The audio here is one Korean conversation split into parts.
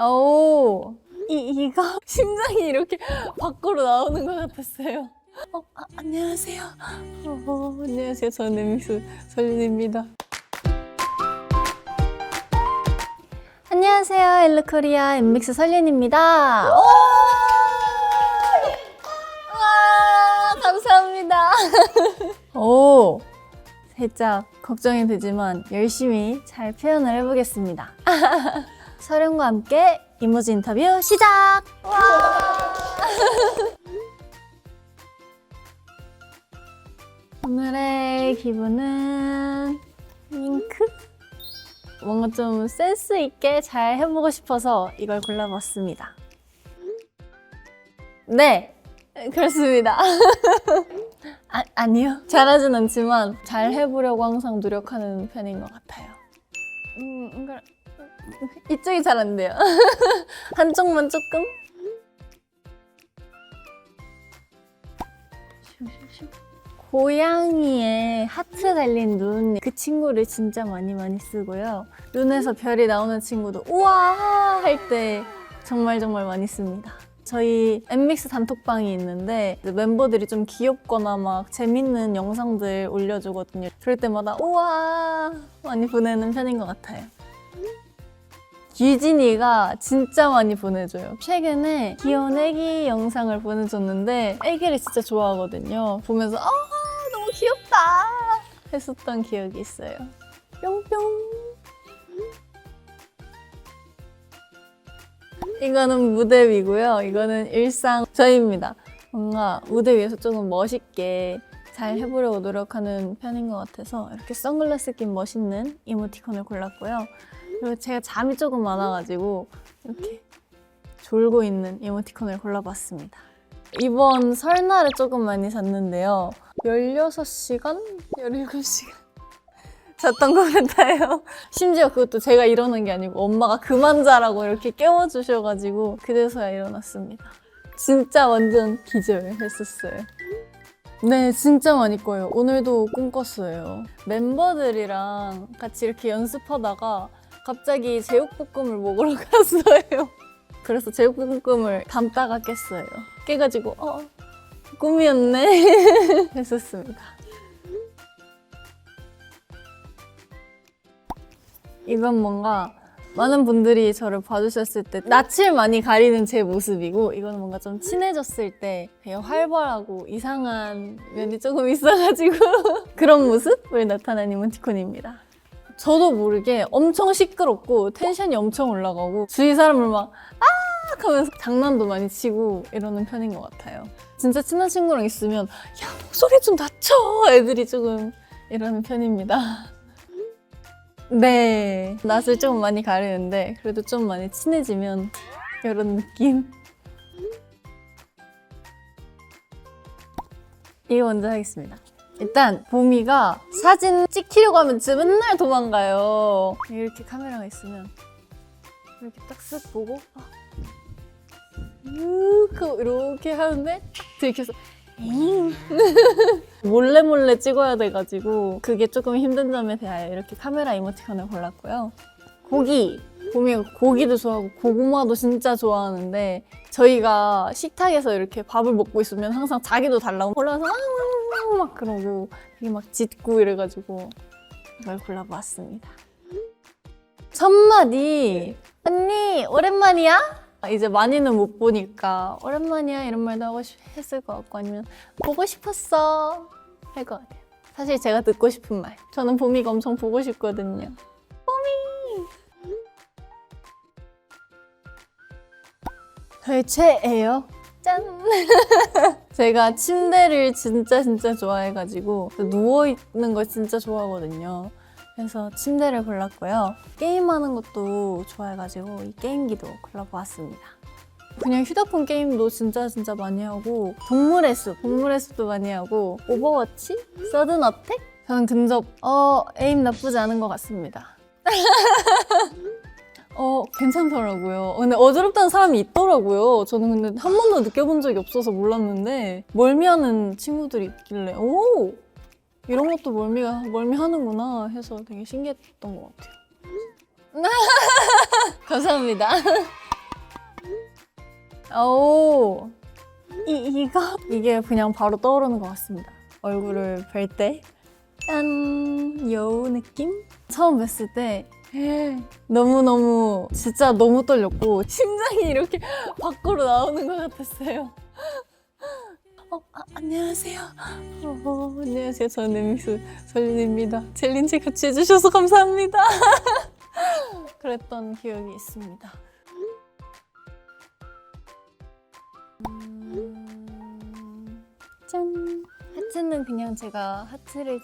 오, 이, 이거 심장이 이렇게 밖으로 나오는 것 같았어요. 어, 아, 안녕하세요. 어, 안녕하세요. 저는 엠믹스 설린입니다. 안녕하세요. 엘르코리아 엠믹스 설린입니다. 와, 감사합니다. 오, 살짝 걱정이 되지만 열심히 잘 표현을 해보겠습니다. 설현과 함께 이모지 인터뷰 시작! 오늘의 기분은 윙크? 뭔가 좀 센스 있게 잘 해보고 싶어서 이걸 골라봤습니다. 네, 그렇습니다. 아, 아니요. 잘하진 않지만 잘 해보려고 항상 노력하는 편인 것 같아요. 음, 그래. 이쪽이 잘 안 돼요. 한쪽만 조금? 고양이의 하트 달린 눈, 그 친구를 진짜 많이 많이 쓰고요. 눈에서 별이 나오는 친구도 우와! 할 때 정말 정말 많이 씁니다. 저희 엠믹스 단톡방이 있는데 멤버들이 좀 귀엽거나 막 재밌는 영상들 올려주거든요. 그럴 때마다 우와! 많이 보내는 편인 것 같아요. 유진이가 진짜 많이 보내줘요. 최근에 귀여운 애기 영상을 보내줬는데 애기를 진짜 좋아하거든요. 보면서 아 너무 귀엽다 했었던 기억이 있어요. 뿅뿅. 이거는 무대 위고요. 이거는 일상 저입니다. 뭔가 무대 위에서 조금 멋있게 잘 해보려고 노력하는 편인 것 같아서 이렇게 선글라스 낀 멋있는 이모티콘을 골랐고요. 제가 잠이 조금 많아가지고 이렇게 졸고 있는 이모티콘을 골라봤습니다. 이번 설날에 조금 많이 잤는데요. 16시간? 17시간? 잤던 것 같아요. 심지어 그것도 제가 일어난 게 아니고 엄마가 그만 자라고 이렇게 깨워주셔가지고 그래서야 일어났습니다. 진짜 완전 기절했었어요. 네, 진짜 많이 꿔요. 오늘도 꿈 꿨어요. 멤버들이랑 같이 이렇게 연습하다가 갑자기 제육볶음을 먹으러 갔어요. 그래서 제육볶음을 담다가 깼어요. 깨가지고 어 꿈이었네 했었습니다. 이건 뭔가 많은 분들이 저를 봐주셨을 때 낯을 많이 가리는 제 모습이고 이거는 뭔가 좀 친해졌을 때 되게 활발하고 이상한 면이 조금 있어가지고 그런 모습을 나타낸 이모티콘입니다. 저도 모르게 엄청 시끄럽고 텐션이 엄청 올라가고 주위 사람을 막 아! 하면서 장난도 많이 치고 이러는 편인 것 같아요. 진짜 친한 친구랑 있으면 야 목소리 좀 낮춰 애들이 조금 이러는 편입니다. 네 낯을 조금 많이 가리는데 그래도 좀 많이 친해지면 이런 느낌. 이거 먼저 하겠습니다. 일단 보미가 사진 찍히려고 하면 진짜 맨날 도망가요. 이렇게 카메라가 있으면 이렇게 딱 쓱 보고 아, 이렇게 이렇게 하는데 들켜서 에잉 몰래 몰래 찍어야 돼가지고 그게 조금 힘든 점에 대하여 이렇게 카메라 이모티콘을 골랐고요. 고기 보미가 고기도 좋아하고 고구마도 진짜 좋아하는데 저희가 식탁에서 이렇게 밥을 먹고 있으면 항상 자기도 달라고 올라와서 막, 그러고 되게 막 짖고 이래가지고 이걸 골라보았습니다. 첫 마디 언니 오랜만이야? 이제 많이는 못 보니까 오랜만이야 이런 말도 하고 싶, 했을 것 같고 아니면 보고 싶었어 할 것 같아요. 사실 제가 듣고 싶은 말. 저는 봄이가 엄청 보고 싶거든요. 저의 최애요? 짠! 제가 침대를 진짜 진짜 좋아해가지고 누워있는 걸 진짜 좋아하거든요. 그래서 침대를 골랐고요. 게임하는 것도 좋아해가지고 이 게임기도 골라보았습니다. 그냥 휴대폰 게임도 진짜 진짜 많이 하고 동물의 숲, 동물의 숲도 많이 하고 오버워치? 서든 어택? 저는 근접 어 에임 나쁘지 않은 것 같습니다. 어, 괜찮더라고요. 근데 어지럽다는 사람이 있더라고요. 저는 근데 한 번도 느껴본 적이 없어서 몰랐는데, 멀미하는 친구들이 있길래, 오! 이런 것도 멀미가, 멀미하는구나 해서 되게 신기했던 것 같아요. 감사합니다. 오, 이, 이거? 이게 그냥 바로 떠오르는 것 같습니다. 얼굴을 뵐 때. 짠! 여우 느낌? 처음 뵀을 때 너무너무 진짜 너무 떨렸고 심장이 이렇게 밖으로 나오는 것 같았어요. 어, 아, 안녕하세요. 어, 안녕하세요. 저는 엠믹스 설린입니다. 챌린지 같이 해주셔서 감사합니다. 그랬던 기억이 있습니다. 음, 짠! 하트는 그냥 제가 하트를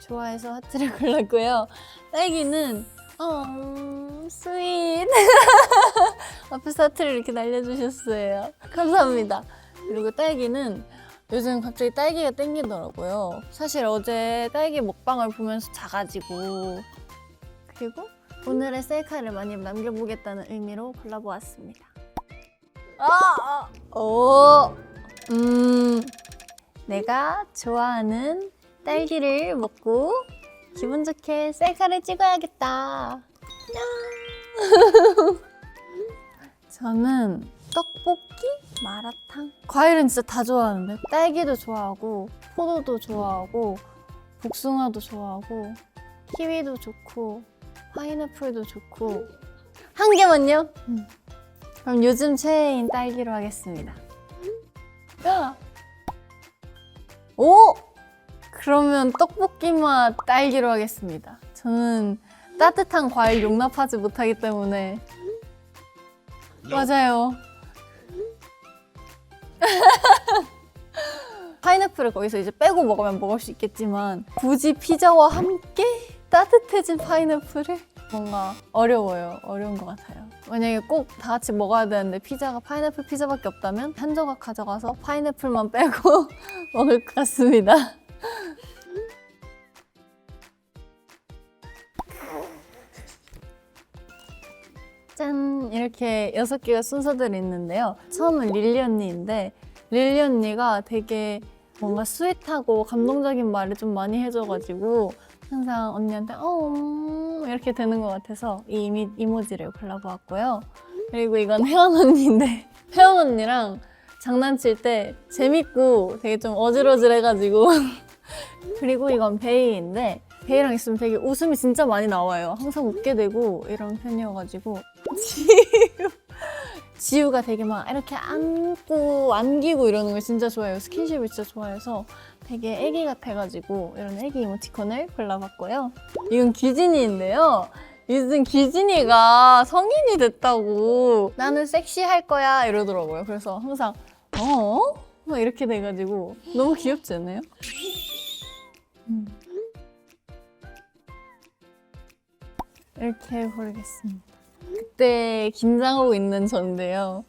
좋아해서 하트를 골랐고요. 딸기는 어, 음, 스윗. 앞에서 하트를 이렇게 날려주셨어요. 감사합니다. 그리고 딸기는 요즘 갑자기 딸기가 땡기더라고요. 사실 어제 딸기 먹방을 보면서 자가지고 그리고 오늘의 셀카를 많이 남겨보겠다는 의미로 골라보았습니다. 아, 아, 오, 음, 내가 좋아하는 딸기를 먹고 기분 좋게 셀카를 찍어야겠다. 저는 떡볶이, 마라탕, 과일은 진짜 다 좋아하는데 딸기도 좋아하고 포도도 좋아하고 복숭아도 좋아하고 키위도 좋고 파인애플도 좋고 한 개만요? 음. 그럼 요즘 최애인 딸기로 하겠습니다. 야! 오! 그러면 떡볶이 맛 딸기로 하겠습니다. 저는 따뜻한 과일 용납하지 못하기 때문에 맞아요. 파인애플을 거기서 이제 빼고 먹으면 먹을 수 있겠지만 굳이 피자와 함께 따뜻해진 파인애플을 뭔가 어려워요. 어려운 것 같아요. 만약에 꼭 다 같이 먹어야 되는데 피자가 파인애플 피자밖에 없다면 한 조각 가져가서 파인애플만 빼고 먹을 것 같습니다. 짠! 이렇게 여섯 개가 순서들이 있는데요. 처음은 릴리 언니인데 릴리 언니가 되게 뭔가 스윗하고 감동적인 말을 좀 많이 해줘가지고 항상 언니한테 어 음, 이렇게 되는 것 같아서 이 이미, 이모지를 골라보았고요. 그리고 이건 혜원 언니인데 혜원 언니랑 장난칠 때 재밌고 되게 좀 어질어질해가지고 그리고 이건 베이인데 베이랑 있으면 되게 웃음이 진짜 많이 나와요. 항상 웃게 되고 이런 편이어가지고 지우 지우가 되게 막 이렇게 안고 안기고 이러는 걸 진짜 좋아해요. 스킨십을 진짜 좋아해서 되게 애기 같아가지고 이런 애기 이모티콘을 골라봤고요. 이건 기진이인데요. 요즘 기진이가 성인이 됐다고 나는 섹시할 거야 이러더라고요. 그래서 항상 어? 막 이렇게 돼가지고 너무 귀엽지 않아요? 음. 이렇게 고르겠습니다. 그때 긴장하고 있는 저인데요.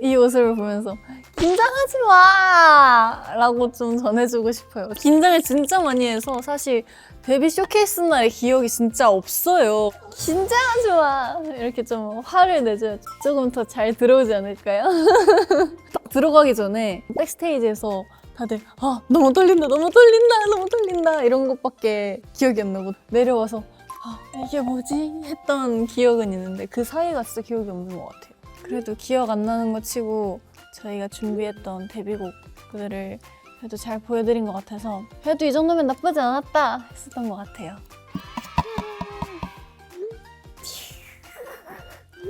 이 옷을 보면서 긴장하지 마! 라고 좀 전해주고 싶어요. 긴장을 진짜 많이 해서 사실 데뷔 쇼케이스 날의 기억이 진짜 없어요. 긴장하지 마! 이렇게 좀 화를 내줘야 조금 더 잘 들어오지 않을까요? 딱 들어가기 전에 백스테이지에서 다들 아 너무 떨린다 너무 떨린다 너무 떨린다 이런 것밖에 기억이 안 나고 내려와서 아, 이게 뭐지? 했던 기억은 있는데 그 사이가 진짜 기억이 없는 것 같아요. 그래도 기억 안 나는 거 치고 저희가 준비했던 데뷔곡들을 그래도 잘 보여드린 것 같아서 그래도 이 정도면 나쁘지 않았다 했었던 것 같아요.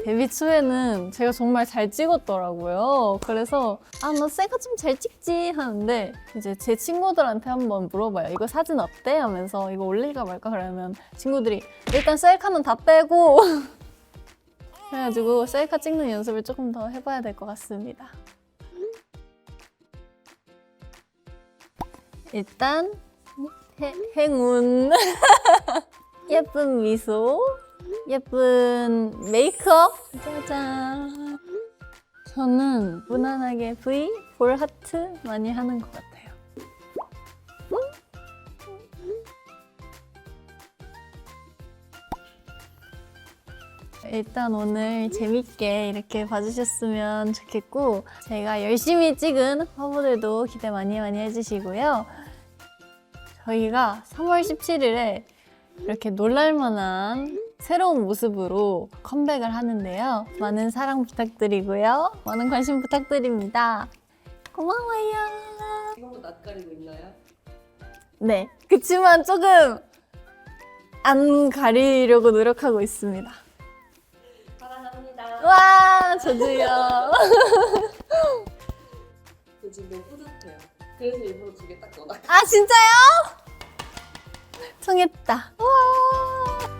데뷔 초에는 제가 정말 잘 찍었더라고요. 그래서 아너 셀카 좀잘 찍지 하는데 이제 제 친구들한테 한번 물어봐요. 이거 사진 어때? 하면서 이거 올릴까 말까 그러면 친구들이 일단 셀카는 다 빼고 그래가지고 셀카 찍는 연습을 조금 더 해봐야 될 것 같습니다. 일단 해, 행운 예쁜 미소 예쁜 메이크업? 짜잔. 저는 무난하게 V 볼 하트 많이 하는 것 같아요. 일단 오늘 재밌게 이렇게 봐주셨으면 좋겠고 제가 열심히 찍은 화보들도 기대 많이 많이 해주시고요. 저희가 3월 17일에 이렇게 놀랄만한 새로운 모습으로 컴백을 하는데요. 많은 사랑 부탁드리고요. 많은 관심 부탁드립니다. 고마워요. 지금도 낯가리고 있나요? 네. 그치만 조금 안 가리려고 노력하고 있습니다. 사랑합니다. 와, 저도요. 저 지금 너무 뿌듯해요. 그래서 일부러 두 개 딱 넣어놨 아, 진짜요? 통했다. 와.